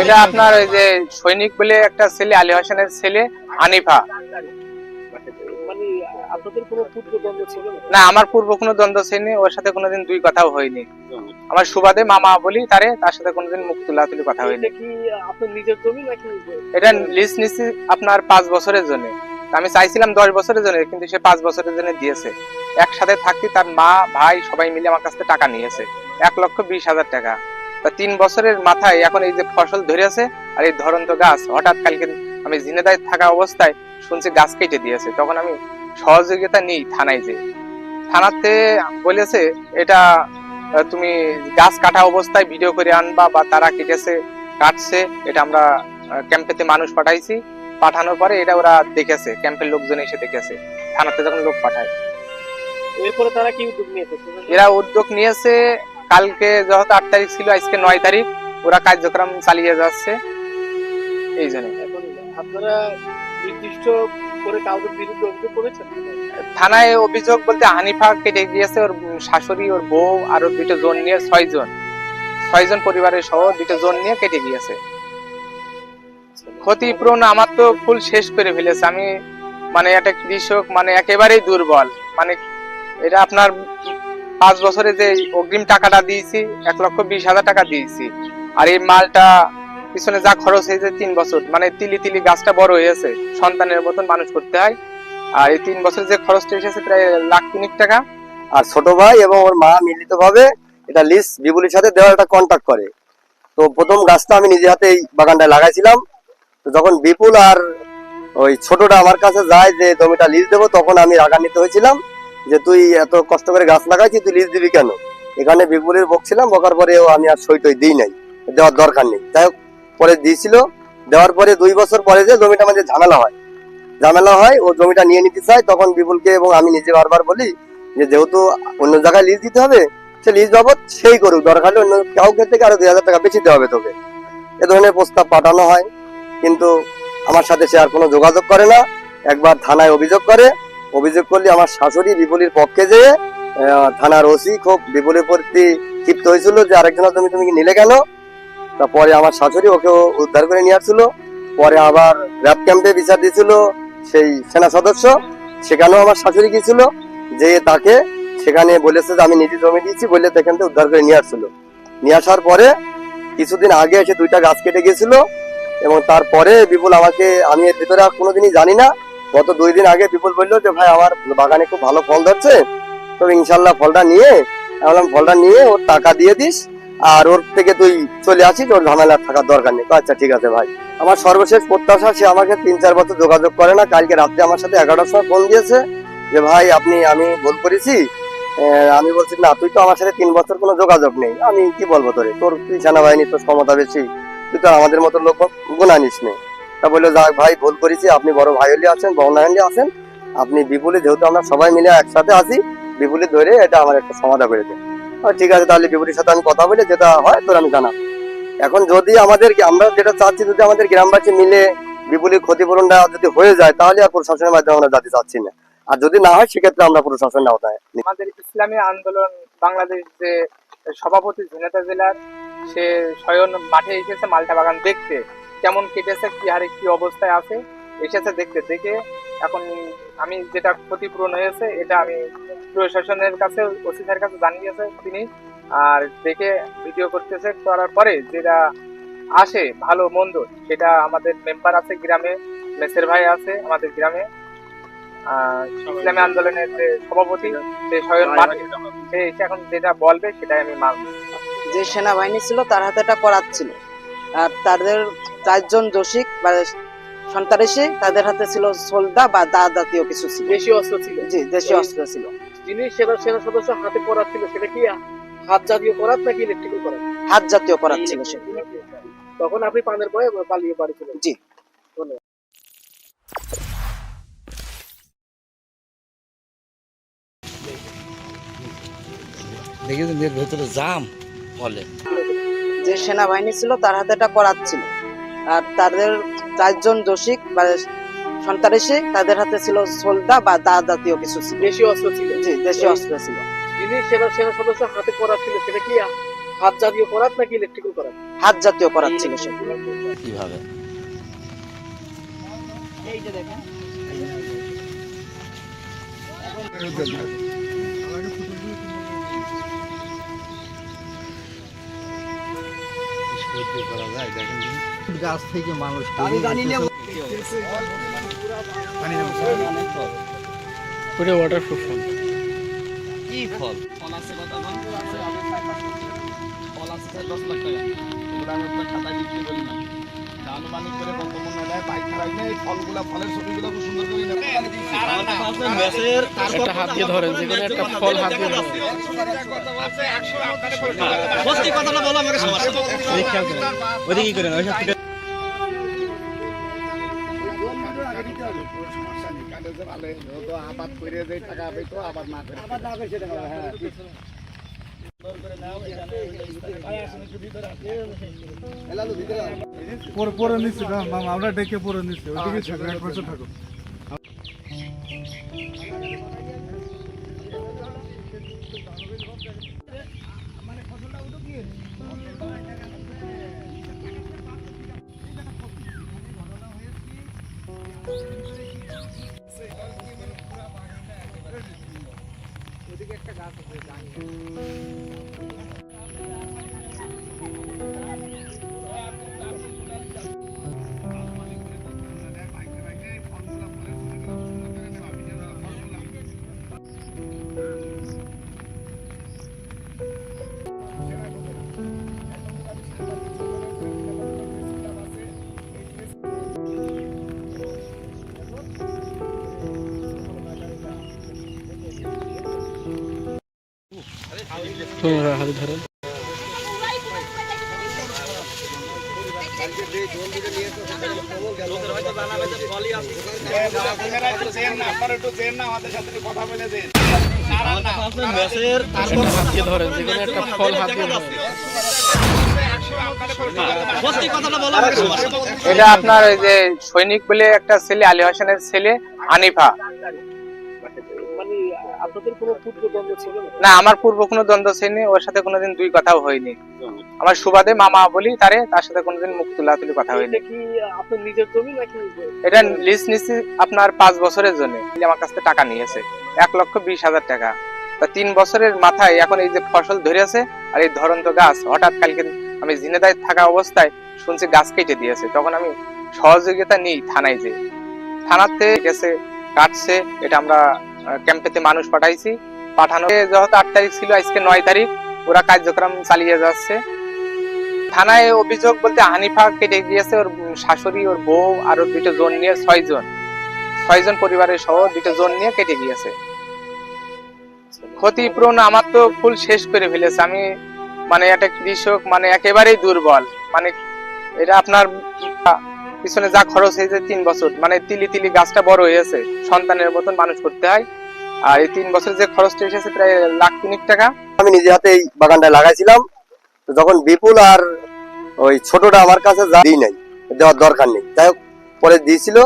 এটা আপনার ওই যে সৈনিক বলে একটা ছেলে আলী হোসেনের ছেলে আনিফা। আপনাদের কোনো পূর্ব দ্বন্দ্ব ছিল না? আমার পূর্ব কোনো দ্বন্দ্ব ওর সাথে কোনোদিন দুই কথাও হয়নি। আমার সুবাদে মামা বলি তারে তার সাথে কোনোদিন মুখ তুলাতুলি কথা হয়নি। কি আপনার নিজের জমি নাকি এটা লিস্ট নিচ্ছি আপনার পাঁচ বছরের জন্য আমি চাইছিলাম দশ বছরের জন্য কিন্তু সে পাঁচ বছরের জন্য দিয়েছে। একসাথে থাকতে তার মা ভাই সবাই মিলে আমার কাছ থেকে টাকা নিয়েছে। এক লক্ষ বিশ হাজার টাকা। তা তিন বছরের মাথায় এখন এই যে ফসল ধরেছে আর এই ধরন্ত গাছ হঠাৎ কালকে আমি জিনেদায় থাকা অবস্থায় শুনছি গাছ কেটে দিয়েছে। তখন আমি সহযোগিতা নেই থানায় যে। থানাতে বলেছে এটা তুমি গাছ কাটা অবস্থায় ভিডিও করে আনবা বা তারা কেটেছে কাটছে এটা আমরা ক্যাম্পেতে মানুষ পাঠাইছি। পাঠানোর পরে এটা ওরা দেখেছে ক্যাম্পের লোকজন এসে দেখেছে থানাতে যখন লোক পাঠায়। এরপরে তারা কি উদ্যোগ নিয়েছে? এরা উদ্যোগ নিয়েছে কালকে যত আট তারিখ ছিল আজকে নয় তারিখ ওরা কার্যক্রম চালিয়ে যাচ্ছে। এই জন্য। এখন আপনারা নির্দিষ্ট করে বিরুদ্ধে অভিযোগ করেছেন? থানায় অভিযোগ বলতে হানিফা কেটে গিয়েছে ওর শাশুড়ি, ওর বউ, আর ওর দুটো জন নিয়ে পরিবারের সহ দুটো জন নিয়ে কেটে গিয়েছে ক্ষতিপূরণ আমার তো ফুল শেষ করে ফেলেছে। আমি মানে একটা কৃষক মানে একেবারেই দুর্বল। মানে এটা আপনার পাঁচ বছরে যে অগ্রিম টাকাটা দিয়েছি, এক লক্ষ বিশ হাজার টাকা দিয়েছি। আর এই মালটা পিছনে যা খরচ হয়েছে তিন বছর মানে তিলি তিলি গাছটা বড় হয়েছে সন্তানের মতন মানুষ করতে হয়। আর এই তিন বছর যে খরচটা এসেছে প্রায় লাখ তিনিক টাকা। আর ছোট ভাই এবং ওর মা মিলিত ভাবে এটা লিস্ট বিপুলের সাথে দেওয়ার একটা কন্ট্যাক্ট করে। তো প্রথম গাছটা আমি নিজে হাতে এই বাগানটায় লাগাইছিলাম। তো যখন বিপুল আর ওই ছোটটা আমার কাছে যায় যে জমিটা লিজ দেবো, তখন আমি রাগান্বিত হয়েছিলাম যে তুই এত কষ্ট করে গাছ লাগাইছিস, তুই লিজ দিবি কেন? এখানে বিপুলের বকছিলাম, বকার পরে ও আমি আর সই টই দিই নাই, দেওয়ার দরকার নেই। যাই হোক পরে দিয়েছিল। দেওয়ার পরে দুই বছর পরে যে জমিটা আমাদের ঝামেলা হয়। ঝামেলা হয়, ও জমিটা নিয়ে নিতে চায়, তখন বিপুলকে এবং আমি নিজে বারবার বলি যে যেহেতু অন্য জায়গায় লিজ দিতে হবে, সে লিজ বাবদ সেই করুক, দরকার হলে অন্য কাউকে থেকে আরও দুই হাজার টাকা বেশি দেওয়া হবে তোকে। এ ধরনের প্রস্তাব পাঠানো হয়, কিন্তু আমার সাথে সে আর কোনো যোগাযোগ করে না। একবার থানায় অভিযোগ করে, অভিযোগ করলে আমার শাশুড়ি বিপুলের পক্ষে যেয়ে থানার ওসি খুব বিপুলের প্রতি ক্ষিপ্ত হয়েছিল যে আরেকজনের জমি তুমি নিলে কেন? তারপরে আমার শাশুড়ি ওকে উদ্ধার করে নিয়ে আসছিল। পরে আবার র্যাব ক্যাম্পে বিচার দিয়েছিল সেই সেনা সদস্য। সেখানেও আমার শাশুড়ি গিয়েছিল যে তাকে সেখানে বলেছে যে আমি নিজে জমি দিয়েছি বলে সেখান থেকে উদ্ধার করে নিয়ে আসছিল। নিয়ে আসার পরে কিছুদিন আগে এসে দুইটা গাছ কেটে গেছিল এবং তারপরে বিপুল আমাকে, আমি এর ভিতরে আর কোনোদিনই জানি না। গত দুই দিন আগে বিপুল বলল যে, ভাই, আমার বাগানে খুব ভালো ফল ধরছে। তো ইনশাল্লাহ ফলটা নিয়ে, আমি ফলটা নিয়ে ওর টাকা দিয়ে দিস আর ওর থেকে তুই চলে আসিস, ওর ঝামেলা থাকার দরকার নেই। আচ্ছা ঠিক আছে ভাই। আমার সর্বশেষ প্রত্যাশা, সে আমাকে তিন চার বছর যোগাযোগ করে না। কালকে রাত্রে আমার সাথে এগারোটার সময় ফোন দিয়েছে যে, ভাই, আপনি, আমি ভুল করেছি? আমি বলছি, না, তুই তো আমার সাথে তিন বছর কোনো যোগাযোগ নেই। আমি কি বলব তোরে? তোর তুই সেনাবাহিনী, তোর ক্ষমতা বেশি? তুই তো আমাদের মতো লোক গুণা নিস নে। তা বলল, যাক ভাই, ভুল করেছি। আপনি বড় ভাই হলে আছেন হলে আছেন। আপনি বিপুলে, যেহেতু আমরা সবাই মিলে একসাথে আছি বিপুলে ধরে এটা আমার একটা সমাধান করে দেন। ঠিক আছে, তাহলে বিপুলের সাথে আমি কথা বলে যেটা হয় তোর আমি জানাব। এখন যদি আমাদের আমরা যেটা চাচ্ছি, যদি আমাদের গ্রামবাসী মিলে বিপুলের ক্ষতিপূরণটা যদি হয়ে যায়, তাহলে আর প্রশাসনের মাধ্যমে আমরা যাতে চাচ্ছি না। আর যদি না হয়, সেক্ষেত্রে আমরা প্রশাসনের আওতায়। আমাদের ইসলামী আন্দোলন বাংলাদেশ যে সভাপতি ঝিনাইদহ জেলার, সে স্বয়ং মাঠে এসেছে মালটা বাগান দেখতে। কেমন কেটেছে, কি হারে কি অবস্থায় আছে, এসেছে দেখতে, দেখে এখন আমি যেটা ক্ষতিপূরণ হয়েছে এটা আমি প্রশাসনের কাছে ওসি স্যারের কাছে জানিয়েছে তিনি। আর দেখে ভিডিও করতেছে করার পরে যেটা আসে ভালো মন্দ সেটা আমাদের মেম্বার আছে গ্রামে মেসের ভাই আছে আমাদের গ্রামে। ইসলামী আন্দোলনের যে সভাপতি সে স্বয়ং মাঠে সে এসে এখন যেটা বলবে সেটাই আমি মানব। যে সেনাবাহিনী ছিল তার হাতে এটা করাচ্ছিল আর তাদের চারজন জসিক বা সন্ত্রাসী তাদের হাতে ছিল সোলদা বা দা জাতীয় কিছু ছিল। দেশি অস্ত্র ছিল। জি দেশীয় অস্ত্র ছিল। যিনি সেনা সেনা সদস্য হাতে করার ছিল সেটা কি হাত জাতীয় করাত নাকি ইলেকট্রিক্যাল করাত হাত জাতীয় করাচ্ছিল সে তখন আপনি পানের ভয়ে পালিয়ে বাড়ি চলে জি। ধন্যবাদ। দেখেছেন এর ভেতরে জাম ফলে যে সেনাবাহিনী ছিল তার হাতে এটা করাত ছিল। আর তাদের চারজন দোষিক বা সন্ত্রাসী তাদের হাতে ছিল সোলদা বা দা জাতীয় কিছু ছিল। দেশি অস্ত্র ছিল। জি দেশি অস্ত্র ছিল। যিনি সেনা সেনা সদস্য হাতে করাত ছিল সেটা কি হাত জাতীয় করাত নাকি ইলেকট্রিক্যাল করাত? হাত জাতীয় করাত ছিল সে কীভাবে? গাছ থেকে মানুষ আমি ওয়াটার প্রুফ কি ফল? ফল আছে কত ফল আছে। স্যার দশ লাখ টাকা। এগুলো আমি আপনার খাতায় বিক্রি করি না। আনুমানিক করে বঙ্গবন্ধু নেয় বাইক খারাই নেই ফলগুলো ফলের ছবিগুলো খুব সুন্দর করে নেয় একটা হাত দিয়ে ধরেন যে কোনো একটা ফল হাত দিয়ে ধরেন। সত্যি কথাটা বলো আমাকে সমস্যা ওদিকে কি করেন ওইসব আবাদ করে যে টাকা পেতো আবাদ না করে। আবাদ না করে হ্যাঁ পরে পরে নিচ্ছি না মামা আমরা ডেকে পরে নিচ্ছি ওইদিকে থাকো এক বছর থাকো। হাতে ধরেন একটা হাত দিয়ে ধরেন এটা আপনার ওই যে সৈনিক বলে একটা ছেলে আলী হাসানের ছেলে আনিফা। আপনাদের কোনো পূর্ব দ্বন্দ্ব ছিল না? আমার পূর্ব কোনো দ্বন্দ্ব ওর সাথে কোনোদিন দুই কথাও হয়নি। আমার সুবাদে মামা বলি তারে তার সাথে কোনোদিন মুখ তুলাতুলি কথা হয়নি। কি আপনার নিজের জমি নাকি এটা লিস্ট নিচ্ছি আপনার পাঁচ বছরের জন্য আমার কাছ থেকে টাকা নিয়েছে এক লক্ষ বিশ হাজার টাকা। তা তিন বছরের মাথায় এখন এই যে ফসল ধরেছে আর এই ধরন্ত গাছ হঠাৎ কালকে আমি ঝিনেদায় থাকা অবস্থায় শুনছি গাছ কেটে দিয়েছে। তখন আমি সহযোগিতা নিই থানায় যে থানাতে গেছে কাটছে এটা আমরা ক্যাম্পেতে মানুষ পাঠাইছি। পাঠানো যত আট তারিখ ছিল, আজকে নয় তারিখ, ওরা কার্যক্রম চালিয়ে যাচ্ছে। থানায় অভিযোগ বলতে হানিফা কেটে গিয়েছে ওর শাশুড়ি, ওর বউ, আর ওর দুটো জন নিয়ে, ছয় জন। ছয় জন পরিবারের সহ দুটো জন নিয়ে কেটে গিয়েছে ক্ষতিপূরণ আমার তো ফুল শেষ করে ফেলেছে। আমি মানে একটা কৃষক মানে একেবারেই দুর্বল। মানে এটা আপনার পিছনে যা খরচ হয়েছে তিন বছর মানে তিলি তিলি গাছটা বড় হয়েছে। সন্তানের মতন মানুষ করতে হয়। আর এই তিন বছর যে খরচটা এসেছে প্রায় লাখ তিনিক টাকা। আমি নিজে হাতে এই বাগানটা লাগাইছিলাম। যখন বিপুল আর ওই ছোটটা আমার কাছে দিই নাই, দেওয়ার দরকার নেই। যাই হোক, পরে দিয়েছিল।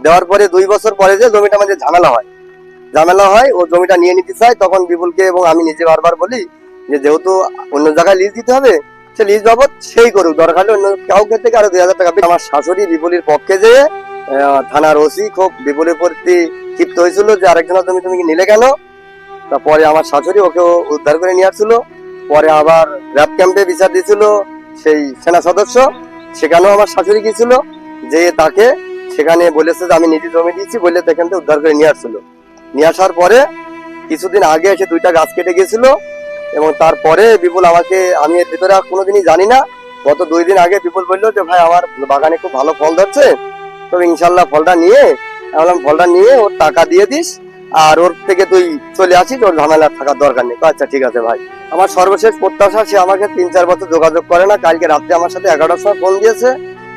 দেওয়ার পরে দুই বছর পরে যে জমিটা আমাদের ঝামেলা হয়। ঝামেলা হয়, ও জমিটা নিয়ে নিতে চায়, তখন বিপুলকে এবং আমি নিজে বারবার বলি যে যেহেতু অন্য জায়গায় লিজ দিতে হবে, সে লিজ বাবদ সেই করুক। দরকার হলে অন্য কাউকে থেকে আরও দুই হাজার টাকা আমার শাশুড়ি বিপুলের পক্ষে যেয়ে থানার ওসি খুব বিপুলের প্রতি ক্ষিপ্ত হয়েছিল যে আরেকজনের জমি তুমি কি নিলে কেন? তারপরে আমার শাশুড়ি ওকে উদ্ধার করে নিয়ে আসছিল। পরে আবার র্যাব ক্যাম্পে বিচার দিয়েছিল সেই সেনা সদস্য। সেখানেও আমার শাশুড়ি গিয়েছিল যে তাকে সেখানে বলেছে যে আমি নিজে জমি দিয়েছি বলে সেখান থেকে উদ্ধার করে নিয়ে আসছিল। নিয়ে আসার পরে কিছুদিন আগে এসে দুইটা গাছ কেটে গেছিল এবং তারপরে বিপুল আমাকে, আমি এর ভিতরে কোনোদিনই জানি না। গত দুই দিন আগে বিপুল বলল যে, ভাই, আমার বাগানে খুব ভালো ফল ধরছে। তো ইনশাল্লাহ ফলটা নিয়ে বললাম ফলটা নিয়ে ওর টাকা দিয়ে দিস, আর ওর থেকে তুই চলে আসিস, ওর ঝামেলা থাকার দরকার নেই। আচ্ছা ঠিক আছে ভাই। আমার সর্বশেষ প্রত্যাশা, সে আমাকে তিন চার বছর যোগাযোগ করে না, কালকে রাত্রে আমার সাথে এগারোটার সময় ফোন দিয়েছে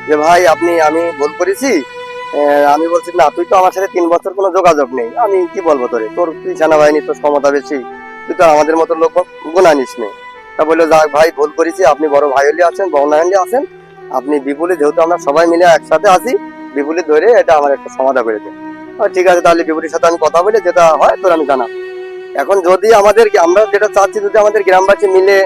যে, ভাই, আপনি, আমি ভুল করেছি? আমি বলছি, না, তুই তো আমার সাথে তিন বছর কোনো যোগাযোগ নেই। আমি কি বলব তোরে? তোর তুই সেনাবাহিনী, তোর ক্ষমতা বেশি? তুই তো আমাদের মতো লোক গুণা নিস নে। তা বলল, যাক ভাই, ভুল করেছি। আপনি বড় ভাই হলে আছেন হলে আছেন। আপনি বিপুলে, যেহেতু আমরা সবাই মিলে একসাথে আছি বিপুলে ধরে এটা আমার একটা সমাধান করে ও, ঠিক আছে, তাহলে বিপুলের সাথে আমি কথা বলে যেটা হয় তোর আমি জানাব। এখন যদি আমাদের আমরা যেটা চাচ্ছি, যদি আমাদের গ্রামবাসী মিলে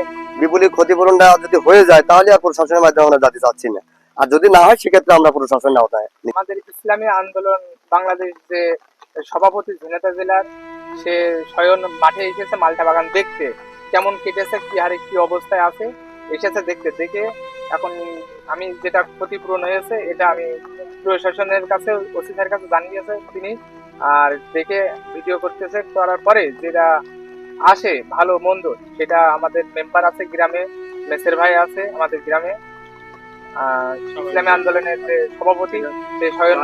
বিপুলের ক্ষতিপূরণটা যদি হয়ে যায়, তাহলে আর প্রশাসনের মাধ্যমে আমরা যাতে চাচ্ছি না। আর যদি না হয়, সেক্ষেত্রে আমরা প্রশাসনের আওতায় আমাদের ইসলামী আন্দোলন বাংলাদেশ যে সভাপতি ঝিনাইদহ জেলার, সে স্বয়ং মাঠে এসেছে মালটা বাগান দেখতে। কেমন কেটেছে, কি হারে কি অবস্থায় আছে, এসেছে দেখতে, দেখে এখন আমি যেটা ক্ষতিপূরণ হয়েছে, এটা আমি প্রশাসনের কাছে ওসি স্যারের কাছে জানিয়েছে তিনি। আর দেখে ভিডিও করতেছে, করার পরে যেটা আসে ভালো মন্দ, সেটা আমাদের মেম্বার আছে গ্রামে, মেসের ভাই আছে আমাদের গ্রামে। ইসলামী আন্দোলনের যে সভাপতি, সে স্বয়ং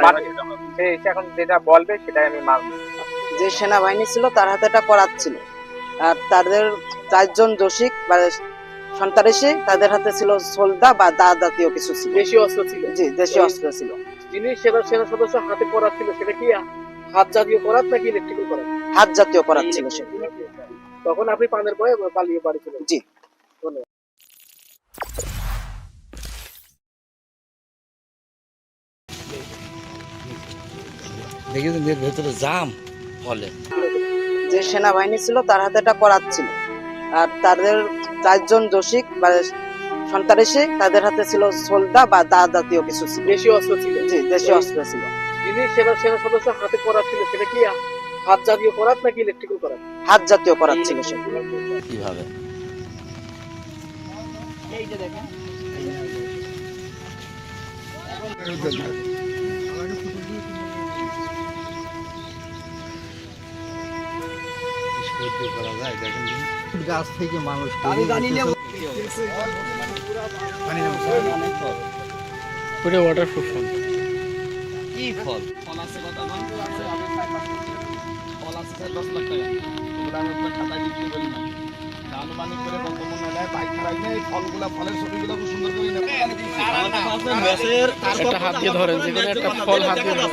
সে এসে এখন যেটা বলবে, সেটাই আমি মানব। যে সেনাবাহিনী ছিল, তার হাতে এটা করাচ্ছিল। আর তাদের চারজন দোষিক বা সন্ত্রাসী তাদের হাতে ছিল সোলদা বা দা জাতীয় কিছু ছিল। দেশি অস্ত্র ছিল। জি দেশি অস্ত্র ছিল। যিনি সেনা সেনা সদস্য হাতে করাত ছিল সেটা কি হাত জাতীয় করাত নাকি ইলেকট্রিক্যাল করাত হাত জাতীয় করাচ্ছিল সে তখন আপনি পানের ভয়ে পালিয়ে বাড়ি চলে জি। ধন্যবাদ। দেখেছেন এর ভেতরে জাম ফলে। যে সেনাবাহিনী ছিল তার হাতে এটা করাচ্ছিল আর তাদের চারজন দোষিক বা সন্ত্রাসী তাদের হাতে ছিল সোলদা বা দা জাতীয় কিছু ছিল। দেশি অস্ত্র ছিল। জি দেশি অস্ত্র ছিল। যিনি সেনা সেনা সদস্য হাতে করাত ছিল সেটা কি হাত জাতীয় করাত নাকি ইলেকট্রিক্যাল করাত হাত জাতীয় করাচ্ছিল সে। কীভাবে? গাছ থেকে মানুষ আমি জানি না। কি ফল? ফল আছে কত? ফল আছে। স্যার দশ লাখ টাকা। ওগুলো আমি খাতায় বিক্রি করি না। আনুমানিক করে বর্তমান মেলায় বাইক খারাই নেই ফলগুলা ফলের ছবিগুলো খুব সুন্দর করে নেবে একটা হাত দিয়ে ধরেন যে একটা ফল হাত দিয়ে ধরেন।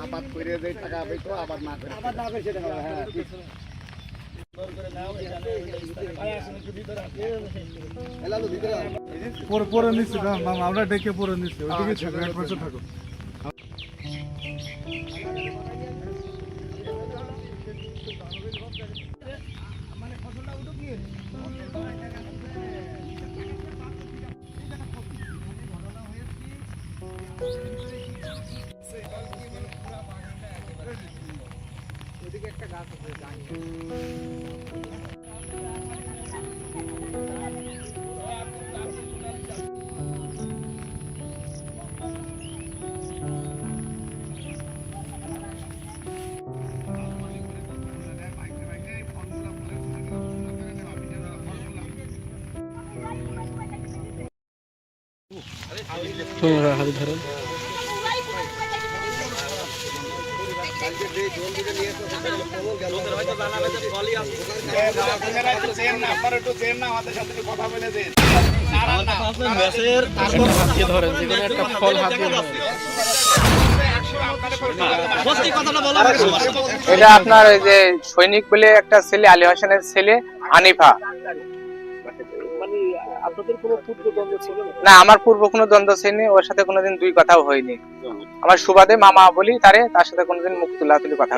আবাদ করে যে টাকা পেতো আবার না করে আবার না করে সেটা হ্যাঁ। পরে পরে নিচ্ছি মামা আমরা ডেকে পরে নিচ্ছি ওইদিকে এক পাশে থাকো। হাতে ধরেন হাত দিয়ে এটা আপনার ওই যে সৈনিক বলে একটা ছেলে, আলী হাসানের ছেলে আনিফা না, আমার পূর্ব কোনো দ্বন্দ্ব শ্রেণি ওর সাথে কোনোদিন দুই কথাও হয়নি। আমার সুবাদে মামা বলি তারে, তার সাথে কোনোদিন মুখ তুলা তুলি কথা